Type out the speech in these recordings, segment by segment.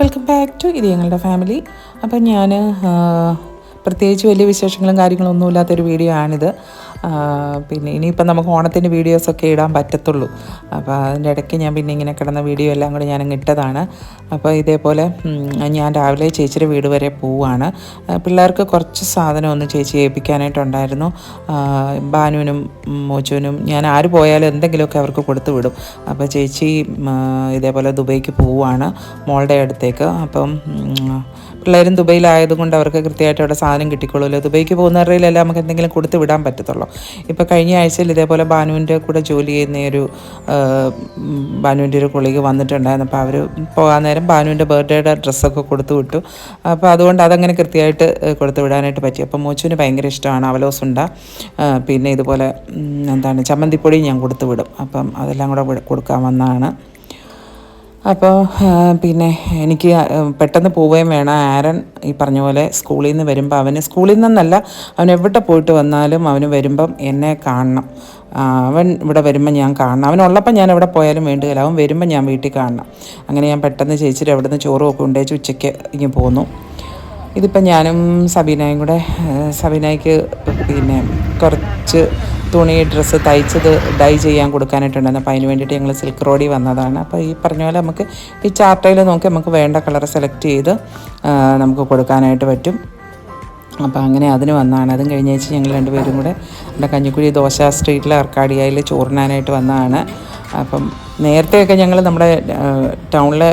Welcome back to ഇത് ഞങ്ങളുടെ family അപ്പം ഞാൻ പ്രത്യേകിച്ച് വലിയ വിശേഷങ്ങളും കാര്യങ്ങളും ഒന്നുമില്ലാത്തൊരു വീഡിയോ ആണിത്. പിന്നെ ഇനിയിപ്പം നമുക്ക് ഓണത്തിന്റെ വീഡിയോസൊക്കെ ഇടാൻ പറ്റത്തുള്ളൂ. അപ്പോൾ അതിന്റെ ഇടയ്ക്ക് ഞാൻ പിന്നെ ഇങ്ങനെ കിടന്ന വീഡിയോ എല്ലാം കൂടി ഞാൻ ഇട്ടതാണ്. അപ്പോൾ ഇതേപോലെ ഞാൻ രാവിലെ ചേച്ചിയുടെ വീട് വരെ പോവുകയാണ്. പിള്ളേർക്ക് കുറച്ച് സാധനം ഒന്ന് ചേച്ചി ഏൽപ്പിക്കാനായിട്ടുണ്ടായിരുന്നു. ബാനുവിനും മോച്ചുവിനും ഞാൻ ആര് പോയാലും എന്തെങ്കിലുമൊക്കെ അവർക്ക് കൊടുത്തു വിടും. അപ്പോൾ ചേച്ചി ഇതേപോലെ ദുബൈക്ക് പോവുകയാണ് മോളുടെ അടുത്തേക്ക്. അപ്പം പിള്ളേരും ദുബൈയിലായതുകൊണ്ട് അവർക്ക് കൃത്യമായിട്ട് അവിടെ സാധനം കിട്ടിക്കൊള്ളുമല്ലോ ദുബൈക്ക് പോകുന്നവരിലെല്ലാം നമുക്ക് എന്തെങ്കിലും കൊടുത്തു വിടാൻ പറ്റത്തുള്ളൂ. ഇപ്പോൾ കഴിഞ്ഞ ആഴ്ചയിൽ ഇതേപോലെ ബാനുവിന്റെ കൂടെ ജോലി ചെയ്യുന്ന ഒരു ബാനുവിന്റെ ഒരു കൊളീഗ് വന്നിട്ടുണ്ടായിരുന്നു. അപ്പോൾ അവർ പോകാൻ നേരം ബാനുവിന്റെ ബർത്ത്ഡേയുടെ ഡ്രസ്സൊക്കെ കൊടുത്തു വിട്ടു. അപ്പോൾ അതുകൊണ്ട് അതങ്ങനെ കൃത്യമായിട്ട് കൊടുത്തു വിടാനായിട്ട് പറ്റി. അപ്പോൾ മോച്ചുവിന് ഭയങ്കര ഇഷ്ടമാണ് അവലോസ് ഉണ്ട പിന്നെ ഇതുപോലെ എന്താണ് ചമ്മന്തിപ്പൊടി ഞാൻ കൊടുത്തു വിടും. അപ്പം അതെല്ലാം കൂടെ കൊടുക്കാൻ വന്നതാണ് അപ്പോൾ പിന്നെ എനിക്ക് പെട്ടെന്ന് പോവുകയും വേണം. ആരൻ ഈ പറഞ്ഞ പോലെ സ്കൂളിൽ നിന്ന് വരുമ്പോൾ അവന് സ്കൂളിൽ നിന്നല്ല അവൻ എവിടെ പോയിട്ട് വന്നാലും അവന് വരുമ്പം എന്നെ കാണണം. അവൻ ഇവിടെ വരുമ്പോൾ ഞാൻ കാണണം. അവനുള്ളപ്പോൾ ഞാൻ എവിടെ പോയാലും വേണ്ടിയില്ല അവൻ വരുമ്പോൾ ഞാൻ വീട്ടിൽ കാണണം. അങ്ങനെ ഞാൻ പെട്ടെന്ന് ചേച്ചിയുടെ അവിടെ നിന്ന് ചോറും ഒക്കെ ഉണ്ടേച്ച് ഉച്ചയ്ക്ക് ഇങ്ങനെ പോന്നു. ഇതിപ്പോൾ ഞാനും സബീനയും കൂടെ സബീനയ്ക്ക് പിന്നെ കുറച്ച് തുണി ഡ്രസ്സ് തയ്ച്ചത് ഡൈ ചെയ്യാൻ കൊടുക്കാനായിട്ടുണ്ടായിരുന്നു. അപ്പോൾ അതിന് വേണ്ടിയിട്ട് ഞങ്ങൾ സിൽക്ക് റോഡിൽ വന്നതാണ്. അപ്പോൾ ഈ പറഞ്ഞ പോലെ നമുക്ക് ഈ ചാർട്ടയിൽ നോക്കി നമുക്ക് വേണ്ട കളർ സെലക്ട് ചെയ്ത് നമുക്ക് കൊടുക്കാനായിട്ട് പറ്റും. അപ്പോൾ അങ്ങനെ അതിന് വന്നതാണ്. അതും കഴിഞ്ഞ ആഴ്ച ഞങ്ങൾ രണ്ടുപേരും കൂടെ നമ്മുടെ കഞ്ഞിക്കുഴി ദോശ സ്ട്രീറ്റിലെ അർക്കാടിയായിൽ ചോറിനാനായിട്ട് വന്നതാണ്. അപ്പം നേരത്തെയൊക്കെ ഞങ്ങൾ നമ്മുടെ ടൗണിലെ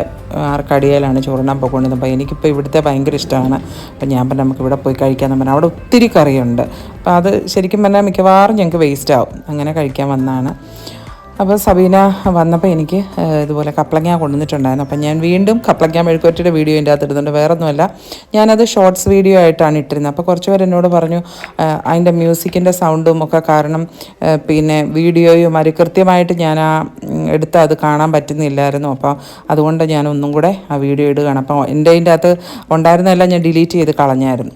ആർക്കാടിയയിലാണ് ചോറിനാൻ പോയിക്കൊണ്ടിരുന്നത് അപ്പോൾ എനിക്കിപ്പോൾ ഇവിടുത്തെ ഭയങ്കര ഇഷ്ടമാണ്. അപ്പം ഞാൻ പറഞ്ഞാൽ നമുക്ക് ഇവിടെ പോയി കഴിക്കാമെന്ന് പറഞ്ഞാൽ അവിടെ ഒത്തിരി കറിയുണ്ട്. അപ്പോൾ അത് ശരിക്കും പറഞ്ഞാൽ മിക്കവാറും ഞങ്ങൾക്ക് വേസ്റ്റ് ആവും. അങ്ങനെ കഴിക്കാൻ വന്നതാണ്. അപ്പോൾ സബീന വന്നപ്പോൾ എനിക്ക് ഇതുപോലെ കപ്ലങ്ങ കൊണ്ടുവന്നിട്ടുണ്ടായിരുന്നു. അപ്പം ഞാൻ വീണ്ടും കപ്ലങ്ങ മെഴുക്കുവരട്ടിയുടെ വീഡിയോ എന്റെ അകത്ത് ഇടുന്നുണ്ട്. വേറൊന്നുമല്ല ഞാനത് ഷോർട്സ് വീഡിയോ ആയിട്ടാണ് ഇട്ടിരുന്നത്. അപ്പോൾ കുറച്ച് പേർ എന്നോട് പറഞ്ഞു അതിന്റെ മ്യൂസിക്കിന്റെ സൗണ്ടും ഒക്കെ കാരണം പിന്നെ വീഡിയോയും അത് കൃത്യമായിട്ട് ഞാൻ ആ എടുത്ത് അത് കാണാൻ പറ്റുന്നില്ലായിരുന്നു. അപ്പോൾ അതുകൊണ്ട് ഞാൻ ഒന്നും കൂടെ ആ വീഡിയോ ഇടുകയാണ്. അപ്പോൾ എന്റെ അതിന്റെ അകത്ത് ഉണ്ടായിരുന്നതെല്ലാം ഞാൻ ഡിലീറ്റ് ചെയ്ത് കളഞ്ഞായിരുന്നു.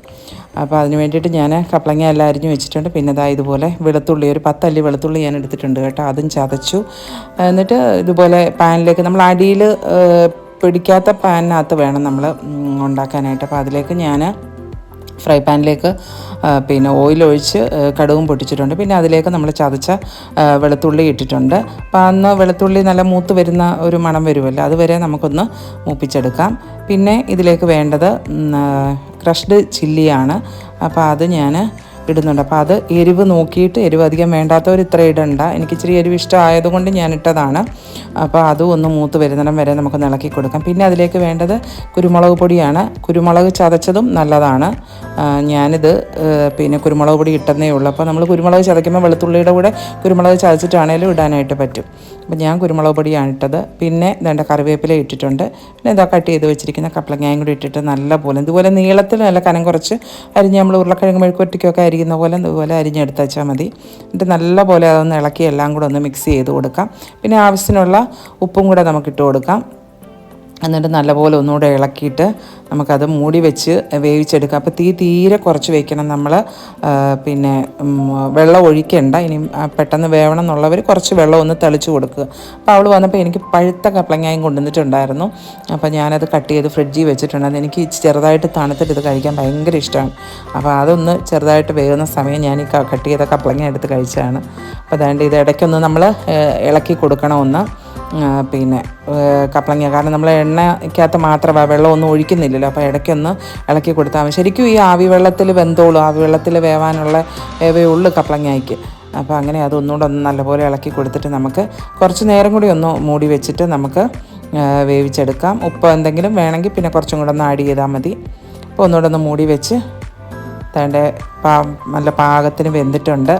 അപ്പോൾ അതിന് വേണ്ടിയിട്ട് ഞാൻ കപ്ലങ്ങ എല്ലാം അരിഞ്ഞ് വെച്ചിട്ടുണ്ട്. പിന്നെ ഇതാ ഇതുപോലെ വെളുത്തുള്ളി ഒരു പത്തല്ലി വെളുത്തുള്ളി ഞാൻ എടുത്തിട്ടുണ്ട് കേട്ടോ. അതും ചതച്ചു. എന്നിട്ട് ഇതുപോലെ പാനിലേക്ക് നമ്മൾ അടിയിൽ പിടിക്കാത്ത പാനിനകത്ത് വേണം നമ്മൾ ഉണ്ടാക്കാനായിട്ട്. അപ്പോൾ അതിലേക്ക് ഞാൻ ഫ്രൈ പാനിലേക്ക് പിന്നെ ഓയിലൊഴിച്ച് ആ, കടുകും പൊട്ടിച്ചിട്ടുണ്ട്. പിന്നെ അതിലേക്ക് നമ്മൾ ചതച്ച വെളുത്തുള്ളി ഇട്ടിട്ടുണ്ട്. അപ്പോൾ അന്ന് വെളുത്തുള്ളി നല്ല മൂത്ത് വരുന്ന ഒരു മണം വരുമല്ലോ അതുവരെ നമുക്കൊന്ന് മൂപ്പിച്ചെടുക്കാം. പിന്നെ ഇതിലേക്ക് വേണ്ടത് ക്രഷ്ഡ് ചില്ലിയാണ് അപ്പോൾ അത് ഞാൻ ഇടുന്നുണ്ട്. അപ്പോൾ അത് എരിവ് നോക്കിയിട്ട് എരിവ് അധികം വേണ്ടാത്തവർ ഇത്ര ഇടണ്ട. എനിക്ക് ഇച്ചിരി എരിവ് ഇഷ്ടമായതുകൊണ്ട് ഞാൻ ഇട്ടതാണ്. അപ്പോൾ അതും ഒന്ന് മൂത്ത് വരുന്നിടം വരെ നമുക്ക് ഇളക്കി കൊടുക്കാം. പിന്നെ അതിലേക്ക് വേണ്ടത് കുരുമുളക് പൊടിയാണ്. കുരുമുളക് ചതച്ചതും നല്ലതാണ്. ഞാനിത് പിന്നെ കുരുമുളക് പൊടി ഇട്ടെന്നേ ഉള്ളൂ. അപ്പോൾ നമ്മൾ കുരുമുളക് ചതയ്ക്കുമ്പോൾ വെളുത്തുള്ളിയുടെ കൂടെ കുരുമുളക് ചതച്ചിട്ടാണേലും ഇടാനായിട്ട് പറ്റും. അപ്പോൾ ഞാൻ കുരുമുളക് പൊടിയാണ് ഇട്ടത്. പിന്നെ വേണ്ട കറിവേപ്പില ഇട്ടിട്ടുണ്ട്. പിന്നെ ഇതാ കട്ട് ചെയ്ത് വെച്ചിരിക്കുന്ന കപ്പളങ്ങായും കൂടി ഇട്ടിട്ട് നല്ല പോലെ ഇതുപോലെ നീളത്തിൽ നല്ല കനം കുറച്ച് അരിഞ്ഞ് നമ്മൾ ഉരുളക്കിഴങ്ങ് മെഴുക്കുവരട്ടിക്കൊക്കെ അരിയുന്ന പോലെ ഇതുപോലെ അരിഞ്ഞെടുത്ത് വെച്ചാൽ മതി. എന്നിട്ട് നല്ല പോലെ അതൊന്ന് ഇളക്കി എല്ലാം കൂടെ ഒന്ന് മിക്സ് ചെയ്ത് കൊടുക്കാം. പിന്നെ ആവശ്യത്തിനുള്ള ഉപ്പും കൂടെ നമുക്ക് ഇട്ട് കൊടുക്കാം. എന്നിട്ട് നല്ലപോലെ ഒന്നുകൂടെ ഇളക്കിയിട്ട് നമുക്കത് മൂടി വെച്ച് വേവിച്ചെടുക്കാം. അപ്പോൾ തീ തീരെ കുറച്ച് വയ്ക്കണം നമ്മൾ. പിന്നെ വെള്ളം ഒഴിക്കേണ്ട. ഇനി പെട്ടെന്ന് വേവണം എന്നുള്ളവർ കുറച്ച് വെള്ളം ഒന്ന് തെളിച്ച് കൊടുക്കുക. അപ്പോൾ അവൾ വന്നപ്പോൾ എനിക്ക് പഴുത്ത കപ്ലങ്ങായും കൊണ്ടുവന്നിട്ടുണ്ടായിരുന്നു. അപ്പോൾ ഞാനത് കട്ട് ചെയ്ത് ഫ്രിഡ്ജിൽ വെച്ചിട്ടുണ്ടായിരുന്നു എനിക്ക് ചെറുതായിട്ട് തണുത്തിട്ട് ഇത് കഴിക്കാൻ ഭയങ്കര ഇഷ്ടമാണ്. അപ്പോൾ അതൊന്ന് ചെറുതായിട്ട് വേകുന്ന സമയം ഞാൻ ഈ കട്ട് ചെയ്ത കപ്ലങ്ങ എടുത്ത് കഴിച്ചതാണ്. അപ്പോൾ അതുകൊണ്ട് ഇത് ഇടയ്ക്കൊന്ന് നമ്മൾ ഇളക്കി കൊടുക്കണം ഒന്ന് പിന്നെ കപ്പളങ്ങ കാരണം നമ്മൾ എണ്ണയ്ക്കകത്ത് മാത്രമാണ് വെള്ളമൊന്നും ഒഴിക്കുന്നില്ലല്ലോ. അപ്പോൾ ഇടയ്ക്കൊന്ന് ഇളക്കി കൊടുത്താൽ മതി. ശരിക്കും ഈ ആവി വെള്ളത്തിൽ വെന്തോളൂ. ആവി വെള്ളത്തിൽ വേവാനുള്ള വേവേ ഉള്ളൂ കപ്ലങ്ങയ്ക്ക്. അപ്പോൾ അങ്ങനെ അതൊന്നുകൂടെ ഒന്ന് നല്ലപോലെ ഇളക്കി കൊടുത്തിട്ട് നമുക്ക് കുറച്ച് നേരം കൂടി ഒന്ന് മൂടി വെച്ചിട്ട് നമുക്ക് വേവിച്ചെടുക്കാം. ഉപ്പ് എന്തെങ്കിലും വേണമെങ്കിൽ പിന്നെ കുറച്ചും കൂടെ ഒന്ന് ആഡ് ചെയ്താൽ മതി. അപ്പോൾ ഒന്നുകൂടെ ഒന്ന് മൂടി വെച്ച് തേണ്ട പാ നല്ല പാകത്തിന് വെന്തിട്ടുണ്ട്.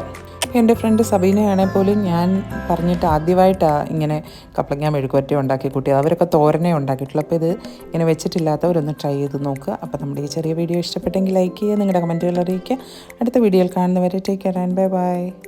എന്റെ ഫ്രണ്ട് സബീനയാണെങ്കിൽ പോലും ഞാൻ പറഞ്ഞിട്ട് ആദ്യമായിട്ടാണ് ഇങ്ങനെ കപ്പളങ്ങ മെഴുകുവറ്റ ഉണ്ടാക്കി കൂട്ടിയത് അവരൊക്കെ തോരനെ ഉണ്ടാക്കിയിട്ടുള്ളൂ. അപ്പോൾ ഇത് ഇങ്ങനെ വെച്ചിട്ടില്ലാത്തവരൊന്ന് ട്രൈ ചെയ്ത് നോക്കുക അപ്പോൾ നമ്മുടെ ഈ ചെറിയ വീഡിയോ ഇഷ്ടപ്പെട്ടെങ്കിൽ ലൈക്ക് ചെയ്യുക നിങ്ങളുടെ കമന്റുകൾ അറിയിക്കുക. അടുത്ത വീഡിയോയിൽ കാണുന്നവരെ take care and bye bye